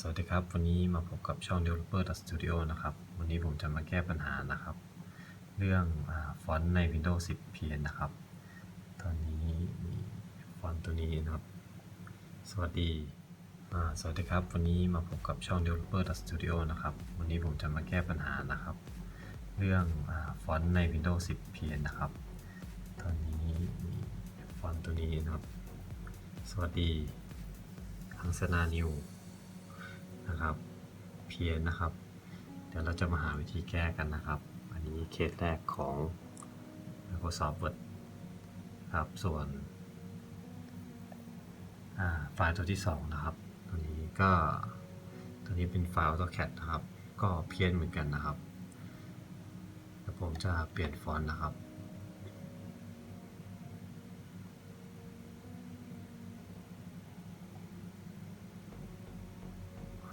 สวัสดีครับ วันนี้มาพบกับช่อง Developer Studio นะครับ วันนี้ผมจะมาแก้ปัญหานะครับ เรื่องอฟอนต์ใน Windows 10 PN นะครับ ตอนนี้มีฟอนต์ตัวนี้นะครับ สวัสดี สวัสดีครับ วันนี้มาพบกับช่อง Developer Studio นะครับ วันนี้ผมจะมาแก้ปัญหานะครับ เรื่องอฟอนต์ใน Windows 10 PN นะครับ ตอนนี้มีฟอนต์ตัวนี้นะครับ สวัสดีอังสนานิว นะครับ เพี้ยนนะครับ เดี๋ยวเราจะมาหาวิธีแก้กันนะครับ อันนี้เคสแรกของ Microsoft Word ครับ ส่วนไฟล์ตัวที่ 2 นะครับ ตัวนี้ก็ตัวนี้เป็นไฟล์ AutoCAD นะครับ ก็เพี้ยนเหมือนกันนะครับเดี๋ยวผมจะเปลี่ยนฟอนต์นะครับ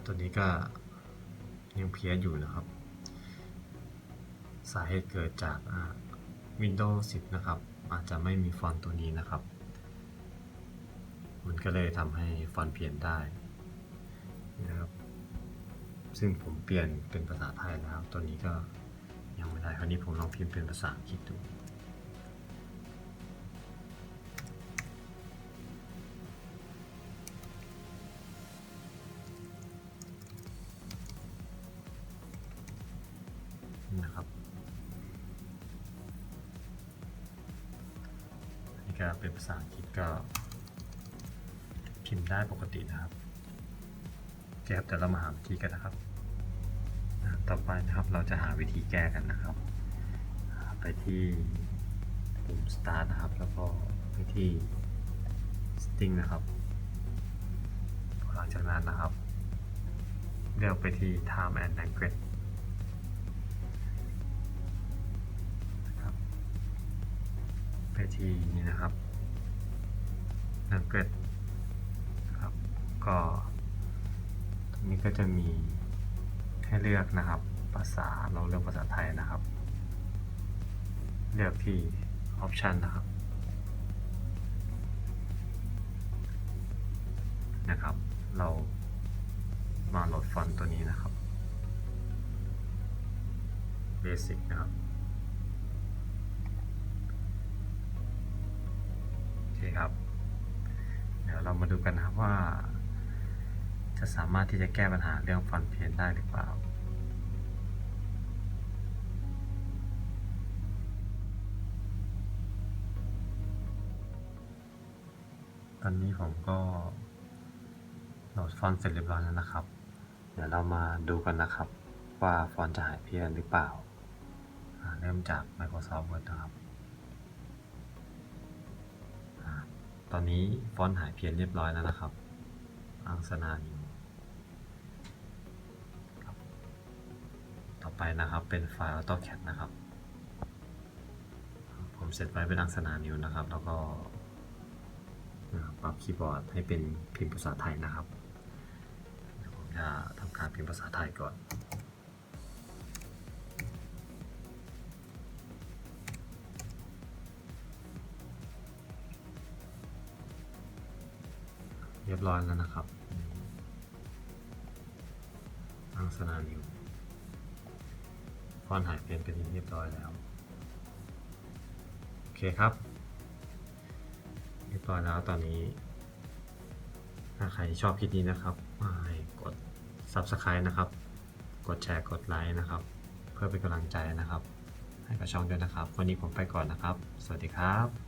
ตัวนี้ก็ยังเพี้ยอยู่นะครับ สาเหตุเกิดจากอ่า Windows 10 นะครับ อาจจะไม่มีฟอนต์ตัวนี้นะครับ มันก็เลยทำให้ฟอนต์เปลี่ยนได้นะครับ ซึ่งผมเปลี่ยนเป็นภาษาไทยแล้ว ตัวนี้ก็ยังไม่ได้ คราวนี้ผมลองพิมพ์เป็นภาษาอังกฤษดู นี่ก็เป็นภาษาอังกฤษก็ พิมพ์ได้ปกตินะครับโอเคครับเดี๋ยวเรามาหาวิธีกันนะครับ ต่อไปนะครับเราจะหาวิธีแก้กันนะครับ ไปที่ปุ่ม start นะครับ แล้วก็ไปที่ string นะครับ หลังจากนั้นนะครับ เลือกไปที่ time and language ที่นี่นะครับนังเกิดนะครับก็ตรงนี้ก็จะมีให้เลือกนะครับ ภาษาเราเลือกภาษาไทยนะครับ เลือกที่ option นะครับนะครับ เรามาโหลดฟอนต์ตัวนี้นะครับ basic นะครับ เครับ เดี๋ยวเรามาดูกันนะครับว่า จะสามารถที่จะแก้ปัญหาเรื่องฟอนต์เพี้ยนได้หรือเปล่าตอนนี้ผมก็โหลดฟอนต์เสร็จเรียบร้อยแล้วนะครับ เดี๋ยวเรามาดูกันนะครับ ว่าฟอนต์จะหายเพี้ยนหรือเปล่า เริ่มจาก Microsoft Word นะครับ ตอนนี้ฟอนต์หายเพี้ยนเรียบร้อยแล้วนะครับ อังสนานิวครับต่อไปนะครับเป็นไฟล์ AutoCAD นะครับ ผมเซตไว้เป็นอังสนานิวนะครับ แล้วก็ปรับคีย์บอร์ดให้เป็นพิมพ์ภาษาไทยนะครับ เดี๋ยวผมจะทำการพิมพ์ภาษาไทยก่อน เรียบร้อยแล้วนะครับอังสนานิวฟอนหายเปลี่ยนเป็นที่เรียบร้อยแล้ว โอเคครับ เรียบร้อยแล้วตอนนี้ ถ้าใครชอบคลิปนี้นะครับให้กด Subscribe นะครับ กดแชร์ กดไลค์นะครับ เพื่อเป็นกำลังใจนะครับ ให้กับช่องด้วยนะครับ วันนี้ผมไปก่อนนะครับ สวัสดีครับ